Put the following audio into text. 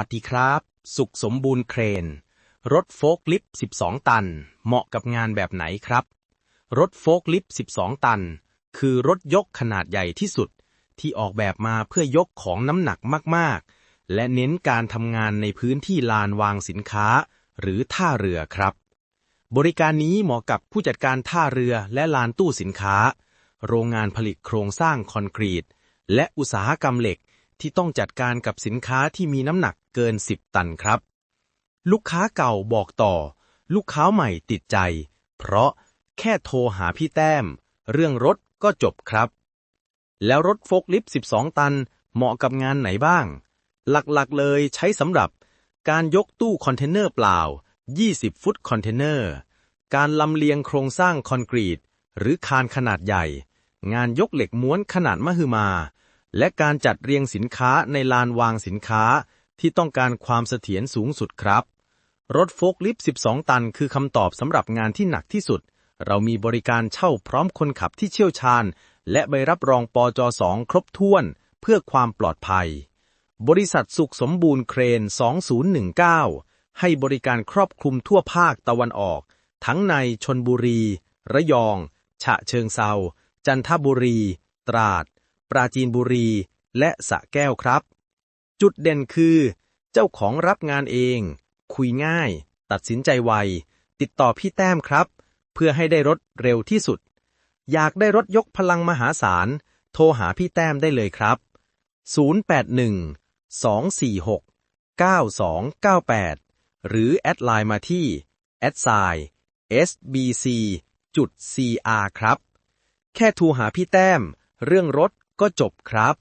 วัสดีครับ สุขสมบูรณ์เครน รถโฟล์คลิฟต์12 ตัน เหมาะกับงานแบบไหนครับ รถโฟล์คลิฟต์12 ตัน คือรถยกขนาดใหญ่ที่สุด ที่ออกแบบมาเพื่อยกของน้ำหนักมากๆ และเน้นการทำงานในพื้นที่ลานวางสินค้า หรือท่าเรือครับ บริการนี้เหมาะกับผู้จัดการท่าเรือและลานตู้สินค้า โรงงานผลิตโครงสร้างคอนกรีต และอุตสาหกรรมเหล็ก ที่ต้องจัดการกับสินค้าที่มีน้ำหนักเกิน 10 ตันครับ ลูกค้าเก่าบอกต่อ ลูกค้าใหม่ติดใจ เพราะแค่โทรหาพี่แต้ม เรื่องรถก็จบครับ แล้วรถโฟล์คลิฟต์12 ตันเหมาะกับงานไหนบ้าง หลักๆเลยใช้สำหรับ การยกตู้คอนเทนเนอร์เปล่า 20 ฟุตคอนเทนเนอร์ การลำเลียงโครงสร้างคอนกรีต หรือคานขนาดใหญ่ งานยกเหล็กม้วนขนาดมหึมา และการจัดเรียงสินค้าในลานวางสินค้าที่ต้องการความเสถียรสูงสุดครับ รถโฟล์คลิฟต์12 ตันคือคำตอบสำหรับงานที่หนักที่สุด เรามีบริการเช่าพร้อมคนขับที่เชี่ยวชาญ และใบรับรองปจ2ครบถ้วน เพื่อความปลอดภัย บริษัทสุขสมบูรณ์เครน 2019 ให้บริการครอบคลุมทั่วภาคตะวันออก ทั้งในชนบุรี ระยอง ฉะเชิงเซาจันทบุรี ตราด ปราจีนบุรี และสะแก้วครับ จุดเด่นคือ เจ้าของรับงานเอง คุยง่าย ตัดสินใจไว ติดต่อพี่แต้มครับ เพื่อให้ได้รถเร็วที่สุด อยากได้รถยกพลังมหาศาล โทรหาพี่แต้มได้เลยครับ 081 246 9298 หรือแอดไลน์มาที่ a d s i sbc.cr ครับ แค่โทรหาพี่แต้ม เรื่องรถ ก็จบครับ